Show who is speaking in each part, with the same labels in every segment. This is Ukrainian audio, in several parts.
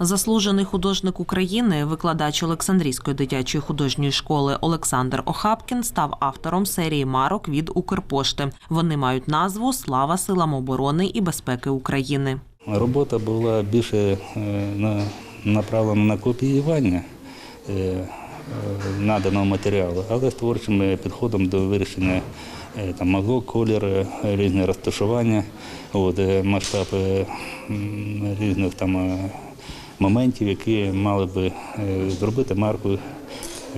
Speaker 1: Заслужений художник України, викладач Олександрійської дитячої художньої школи Олександр Охапкін став автором серії марок від Укрпошти. Вони мають назву Слава силам оборони і безпеки України.
Speaker 2: Робота була більше е, на- направлена на копіювання е, е, наданого матеріалу, але з творчим підходом до вирішення там, мазок, колір, різне розташування, от, масштаб різних там, моментів, які мали би е, зробити марку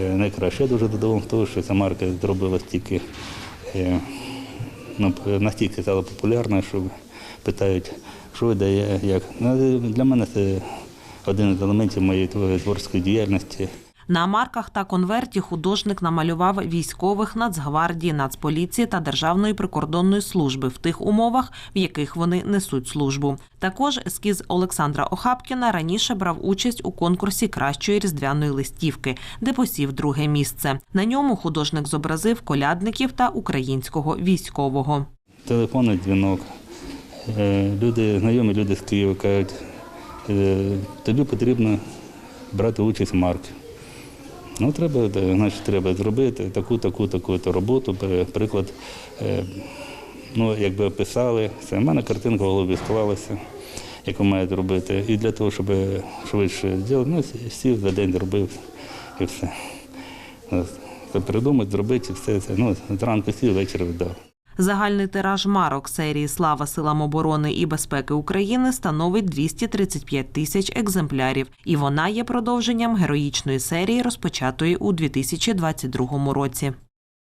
Speaker 2: е, найкраще. Я дуже задоволений того, що ця марка зробила стільки е, ну, настільки стала популярна, що питають, що де як. Ну, для мене це один з елементів моєї тво- творчої діяльності.
Speaker 1: На марках та конверті художник намалював військових Нацгвардії, Нацполіції та Державної прикордонної служби в тих умовах, в яких вони несуть службу. Також ескіз Олександра Охапкіна раніше брав участь у конкурсі кращої різдвяної листівки, де посів друге місце. На ньому художник зобразив колядників та українського військового.
Speaker 2: Телефонний дзвінок. Е, Люди, знайомі люди з Києва кажуть, е, тобі потрібно брати участь в марці. Ну, треба, е, значить, треба зробити таку, таку, таку роботу. Приклад, е, ну, якби описали, це в мене картинка в голові склалася, яку мають зробити. І для того, щоб швидше зробити, ну, сів за день зробив і все. Це придумати, зробити, і все це. Ну, зранку сів, ввечері віддав.
Speaker 1: Загальний тираж марок серії Слава силам оборони і безпеки України становить 235 тисяч екземплярів, і вона є продовженням героїчної серії, розпочатої у 2022 році.